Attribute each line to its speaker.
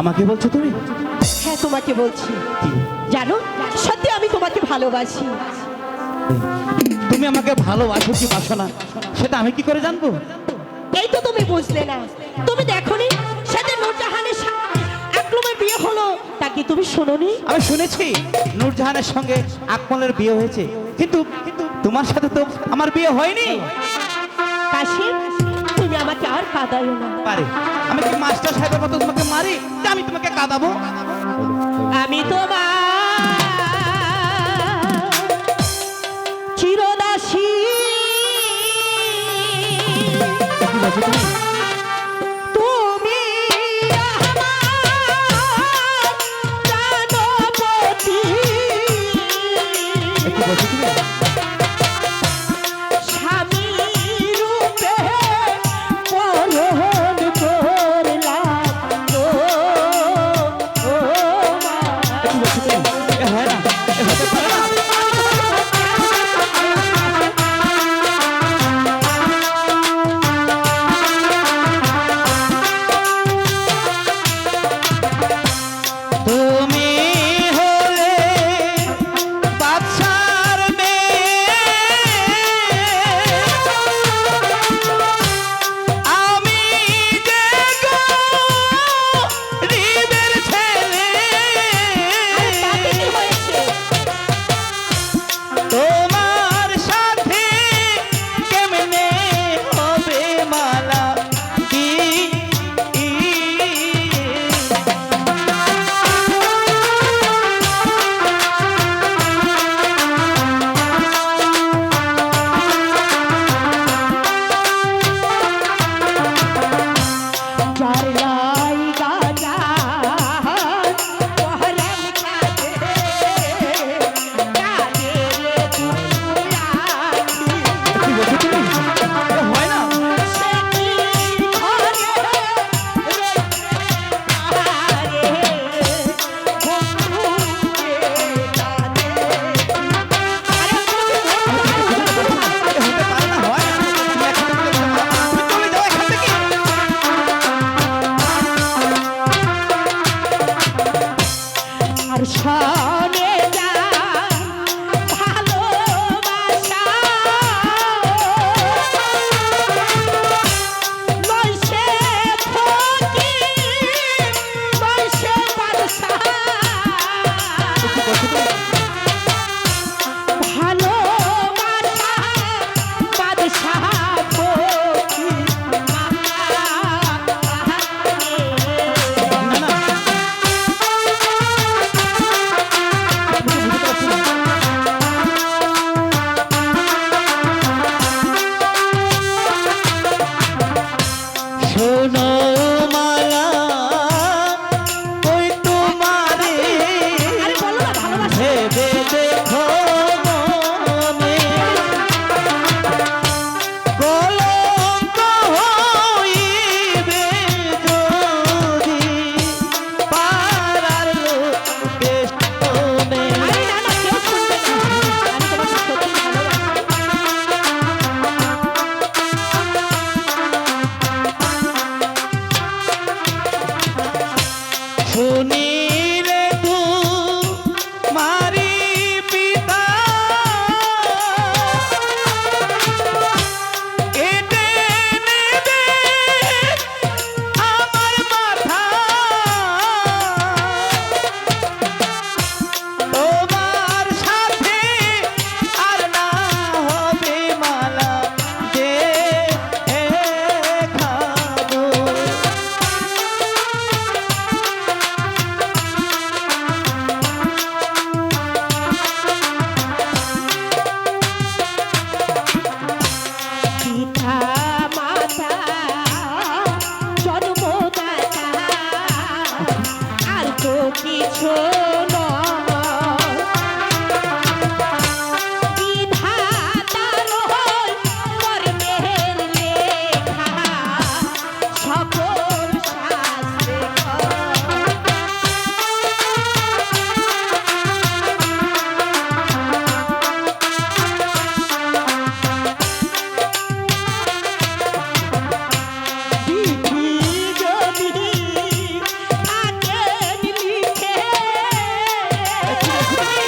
Speaker 1: আমাকে বলছো তুমি?
Speaker 2: হ্যাঁ তোমাকে বলছি। জানো সত্যি আমি তোমাকে ভালোবাসি।
Speaker 1: তুমি আমাকে ভালোবাসো কি বাসো না? সেটা আমি কি করে জানব?
Speaker 2: এই তো তুমি বুঝলে না। তুমি দেখোনি সেটা নূরজাহানের আকলমের বিয়ে হলো। তা কি তুমি শুনোনি?
Speaker 1: আমি শুনেছি নূরজাহানের সঙ্গে আকমলের বিয়ে হয়েছে। কিন্তু তোমার সাথে তো আমার বিয়ে হয়নি।
Speaker 2: কাশিম কাঁদাইও না।
Speaker 1: পারে। আমি কি মাস্টার সাহেবের মতো তোমাকে মারি? যে আমি তোমাকে কাঁদাবো।
Speaker 2: আমি তোমার চিরদাসী। Thank you. আর সা শোনা Yeah.